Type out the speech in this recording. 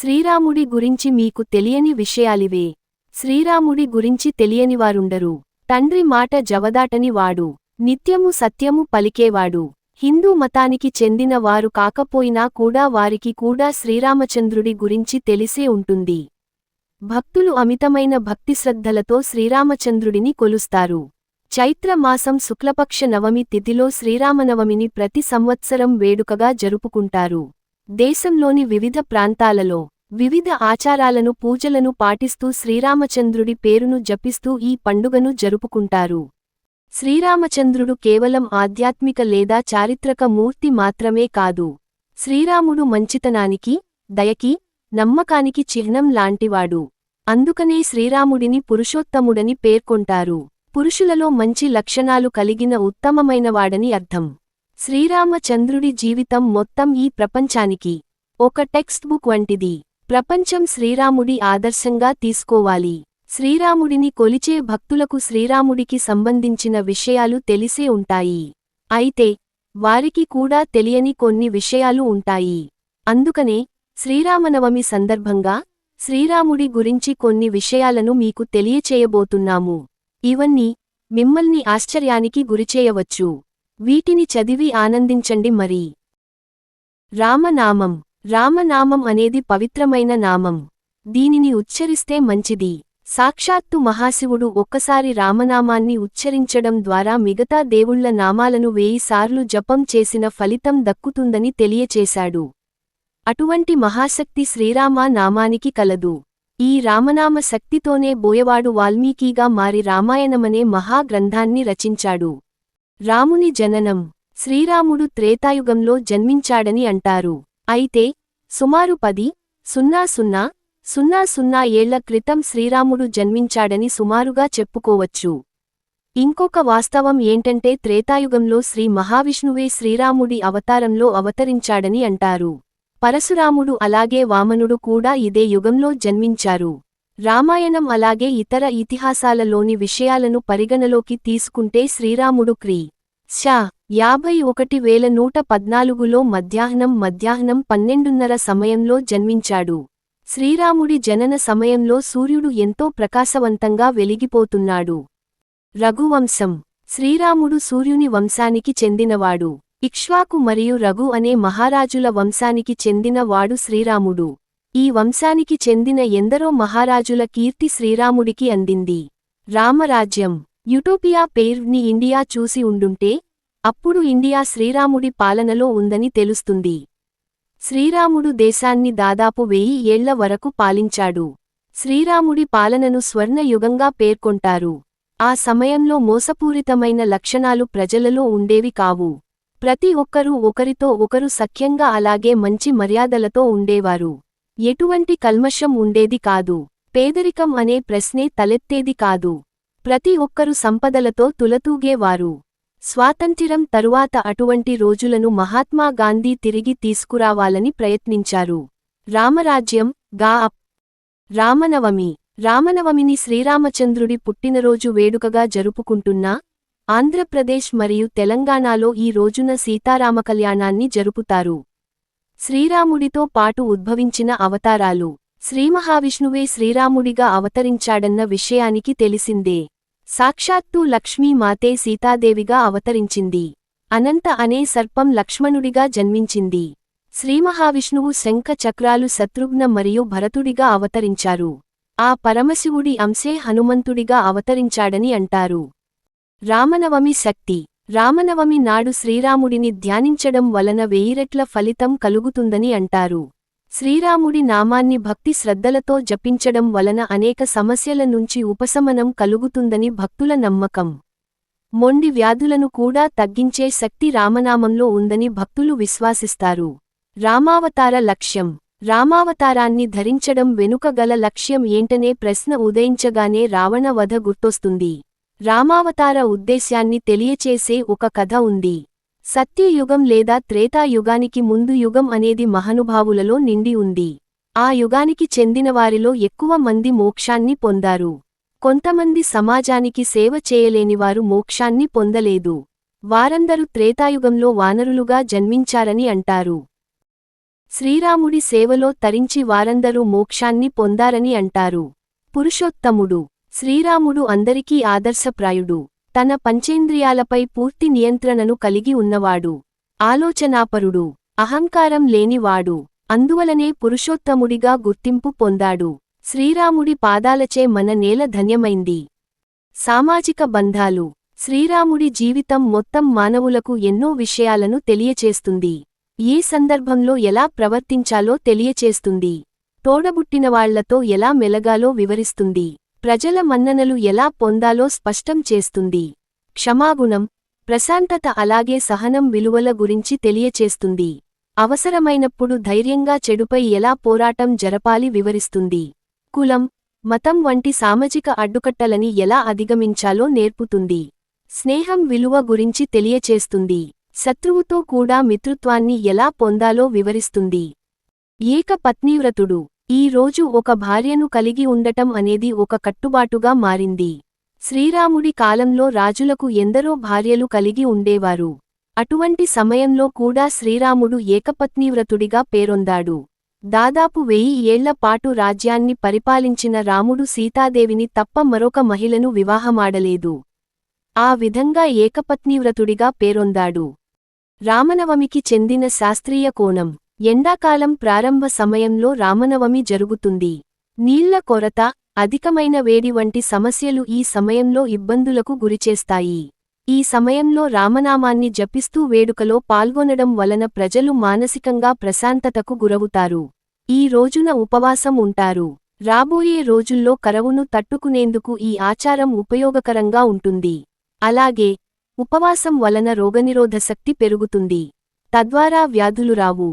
శ్రీరాముడి గురించి మీకు తెలియని విషయాలివే. శ్రీరాముడి గురించి తెలియనివారుండరు. తండ్రి మాట జవదాటని వాడు. నిత్యము సత్యము పలికేవాడు. హిందూ మతానికి చెందిన వారు కాకపోయినా కూడా వారికి కూడా శ్రీరామచంద్రుడి గురించి తెలిసే ఉంటుంది. భక్తులు అమితమైన భక్తిశ్రద్ధలతో శ్రీరామచంద్రుడిని కొలుస్తారు. చైత్రమాసం శుక్లపక్ష నవమి తిథిలో శ్రీరామనవమిని ప్రతి సంవత్సరం వేడుకగా జరుపుకుంటారు. దేశంలోని వివిధ ప్రాంతాలలో వివిధ ఆచారాలను పూజలను పాటిస్తూ శ్రీరామచంద్రుడి పేరును జపిస్తూ ఈ పండుగను జరుపుకుంటారు. శ్రీరామచంద్రుడు కేవలం ఆధ్యాత్మిక లేదా చారిత్రక మూర్తి మాత్రమే కాదు. శ్రీరాముడు మంచితనానికి దయకి నమ్మకానికి చిహ్నం లాంటివాడు. అందుకనే శ్రీరాముడిని పురుషోత్తముడని పేర్కొంటారు. పురుషులలో మంచి లక్షణాలు కలిగిన ఉత్తమమైనవాడని అర్థం. శ్రీరామచంద్రుడి జీవితం మొత్తం ఈ ప్రపంచానికి ఒక టెక్స్ట్ బుక్ వంటిది. ప్రపంచం శ్రీరాముడి ఆదర్శంగా తీసుకోవాలి. శ్రీరాముడిని కొలిచే భక్తులకు శ్రీరాముడికి సంబంధించిన విషయాలు తెలిసే ఉంటాయి. అయితే వారికి కూడా తెలియని కొన్ని విషయాలు ఉంటాయి. అందుకనే శ్రీరామనవమి సందర్భంగా శ్రీరాముడి గురించి కొన్ని విషయాలను మీకు తెలియచేయబోతున్నాము. ఇవన్నీ మిమ్మల్ని ఆశ్చర్యానికి గురిచేయవచ్చు. వీటిని చదివి ఆనందించండి మరి. రామనామం. రామనామం అనేది పవిత్రమైన నామం. దీనిని ఉచ్చరిస్తే మంచిది. సాక్షాత్తు మహాశివుడు ఒక్కసారి రామనామాన్ని ఉచ్చరించడం ద్వారా మిగతా దేవుళ్ళ నామాలను వేయిసార్లు జపం చేసిన ఫలితం దక్కుతుందని తెలియచేశాడు. అటువంటి మహాశక్తి శ్రీరామ నామానికి కలదు. ఈ రామనామ శక్తితోనే బోయవాడు వాల్మీకిగా మారి రామాయణమనే మహాగ్రంథాన్ని రచించాడు. రాముని జననం శ్రీరాముడు త్రేతాయుగంలో జన్మించాడని అంటారు. అయితే సుమారు పది సున్నా సున్నా సున్నా సున్నా ఏళ్ళ క్రితం శ్రీరాముడు జన్మించాడని సుమారుగా చెప్పుకోవచ్చు. ఇంకొక వాస్తవం ఏంటంటే త్రేతాయుగంలో శ్రీ మహావిష్ణువే శ్రీరాముడి అవతారంలో అవతరించాడని అంటారు. పరశురాముడు అలాగే వామనుడు కూడా ఇదే యుగంలో జన్మించారు. రామాయణం అలాగే ఇతర ఇతిహాసాలలోని విషయాలను పరిగణలోకి తీసుకుంటే శ్రీరాముడు క్రీ. శా. యాభై ఒకటి వేల నూట పద్నాలుగులో మధ్యాహ్నం మధ్యాహ్నం పన్నెండున్నర సమయంలో జన్మించాడు. శ్రీరాముడి జనన సమయంలో సూర్యుడు ఎంతో ప్రకాశవంతంగా వెలిగిపోతున్నాడు. రఘువంశం. శ్రీరాముడు సూర్యుని వంశానికి చెందినవాడు. ఇక్ష్వాకు మరియు రఘు అనే మహారాజుల వంశానికి చెందిన వాడు శ్రీరాముడు. ఈ వంశానికి చెందిన ఎందరో మహారాజుల కీర్తి శ్రీరాముడికి అందింది. రామరాజ్యం. యుటోపియా పేర్ని ఇండియా చూసి ఉండుంటే అప్పుడు ఇండియా శ్రీరాముడి పాలనలో ఉందని తెలుస్తుంది. శ్రీరాముడు దేశాన్ని దాదాపు వెయ్యి ఏళ్ళ వరకు పాలించాడు. శ్రీరాముడి పాలనను స్వర్ణయుగంగా పేర్కొంటారు. ఆ సమయంలో మోసపూరితమైన లక్షణాలు ప్రజలలో ఉండేవి కావు. ప్రతి ఒక్కరూ ఒకరితో ఒకరు సఖ్యంగా అలాగే మంచి మర్యాదలతో ఉండేవారు. ఎటువంటి కల్మషం ఉండేది కాదు. పేదరికం అనే ప్రశ్నే తలెత్తేది కాదు. ప్రతి ఒక్కరు సంపదలతో తులతూగేవారు. స్వాతంత్ర్యం తరువాత అటువంటి రోజులను మహాత్మా గాంధీ తిరిగి తీసుకురావాలని ప్రయత్నించారు. రామరాజ్యం గా. అప్. రామనవమి. రామనవమిని శ్రీరామచంద్రుడి పుట్టినరోజు వేడుకగా జరుపుకుంటున్నా ఆంధ్రప్రదేశ్ మరియు తెలంగాణలో ఈ రోజున సీతారామకల్యాణాన్ని జరుపుతారు. శ్రీరాముడితో పాటు ఉద్భవించిన అవతారాలు. శ్రీమహావిష్ణువే శ్రీరాముడిగా అవతరించాడన్న విషయానికి తెలిసిందే. సాక్షాత్తు లక్ష్మీమాతే సీతాదేవిగా అవతరించింది. అనంత అనే సర్పం లక్ష్మణుడిగా జన్మించింది. శ్రీమహావిష్ణువు శంఖ చక్రాలు శత్రుఘ్న మరియు భరతుడిగా అవతరించారు. ఆ పరమశివుడి అంశే హనుమంతుడిగా అవతరించాడని అంటారు. రామనవమి శక్తి. రామనవమి నాడు శ్రీరాముడిని ధ్యానించడం వలన వెయ్యిరెట్ల ఫలితం కలుగుతుందని అంటారు. శ్రీరాముడి నామాన్ని భక్తి శ్రద్ధలతో జపించడం వలన అనేక సమస్యల నుంచి ఉపశమనం కలుగుతుందని భక్తుల నమ్మకం. మొండి వ్యాధులను కూడా తగ్గించే శక్తి రామనామంలో ఉందని భక్తులు విశ్వాసిస్తారు. రామావతార లక్ష్యం. రామావతారాన్ని ధరించడం వెనుక గల లక్ష్యం ఏంటనే ప్రశ్న ఉదయించగానే రావణ వధ గుర్తొస్తుంది. రామావతార ఉద్దేశ్యాన్ని తెలియచేసే ఒక కథ ఉంది. సత్యయుగం లేదా త్రేతాయుగానికి ముందు యుగం అనేది మహానుభావులలో నిండి ఉంది. ఆ యుగానికి చెందినవారిలో ఎక్కువ మంది మోక్షాన్ని పొందారు. కొంతమంది సమాజానికి సేవ చేయలేనివారు మోక్షాన్ని పొందలేదు. వారందరూ త్రేతాయుగంలో వానరులుగా జన్మించారని అంటారు. శ్రీరాముడి సేవలో తరించి వారందరూ మోక్షాన్ని పొందారని అంటారు. పురుషోత్తముడు శ్రీరాముడు అందరికీ ఆదర్శప్రాయుడు. తన పంచేంద్రియాలపై పూర్తి నియంత్రణను కలిగి ఉన్నవాడు. ఆలోచనాపరుడు. అహంకారం లేనివాడు. అందువలనే పురుషోత్తముడిగా గుర్తింపు పొందాడు. శ్రీరాముడి పాదాలచే మన నేల ధన్యమైంది. సామాజిక బంధాలు. శ్రీరాముడి జీవితం మొత్తం మానవులకు ఎన్నో విషయాలను తెలియచేస్తుంది. ఏ సందర్భంలో ఎలా ప్రవర్తించాలో తెలియచేస్తుంది. తోడబుట్టినవాళ్ళతో ఎలా మెలగాలో వివరిస్తుంది. ప్రజల మన్ననలు ఎలా పొందాలో స్పష్టం చేస్తుంది. క్షమాగుణం ప్రశాంతత అలాగే సహనం విలువల గురించి తెలియచేస్తుంది. అవసరమైనప్పుడు ధైర్యంగా చెడుపై ఎలా పోరాటం జరపాలి వివరిస్తుంది. కులం మతం వంటి సామాజిక అడ్డుకట్టలని ఎలా అధిగమించాలో నేర్పుతుంది. స్నేహం విలువ గురించి తెలియచేస్తుంది. శత్రువుతో కూడా మిత్రుత్వాన్ని ఎలా పొందాలో వివరిస్తుంది. ఏక పత్నీవ్రతుడు ఈ రోజు ఒక భార్యను కలిగి ఉండటం అనేది ఒక కట్టుబాటుగా మారింది. శ్రీరాముడి కాలంలో రాజులకు ఎందరో భార్యలు కలిగి ఉండేవారు. అటువంటి సమయంలో కూడా శ్రీరాముడు ఏకపత్నీవ్రతుడిగా పేరొందాడు. దాదాపు వెయ్యి ఏళ్ళ పాటు రాజ్యాన్ని పరిపాలించిన రాముడు సీతాదేవిని తప్ప మరొక మహిళను వివాహమాడలేదు. ఆ విధంగా ఏకపత్నీవ్రతుడిగా పేరొందాడు. రామనవమికి చెందిన శాస్త్రీయ కోణం. ఎండాకాలం ప్రారంభ సమయంలో రామనవమి జరుగుతుంది. నీళ్ళ కొరత అధికమైన వేడి వంటి సమస్యలు ఈ సమయంలో ఇబ్బందులకు గురిచేస్తాయి. ఈ సమయంలో రామనామాన్ని జపిస్తూ వేడుకలో పాల్గొనడం వలన ప్రజలు మానసికంగా ప్రశాంతతకు గురవుతారు. ఈ రోజున ఉపవాసం ఉంటారు. రాబోయే రోజుల్లో కరవును తట్టుకునేందుకు ఈ ఆచారం ఉపయోగకరంగా ఉంటుంది. అలాగే ఉపవాసం వలన రోగనిరోధశక్తి పెరుగుతుంది. తద్వారా వ్యాధులు రావు.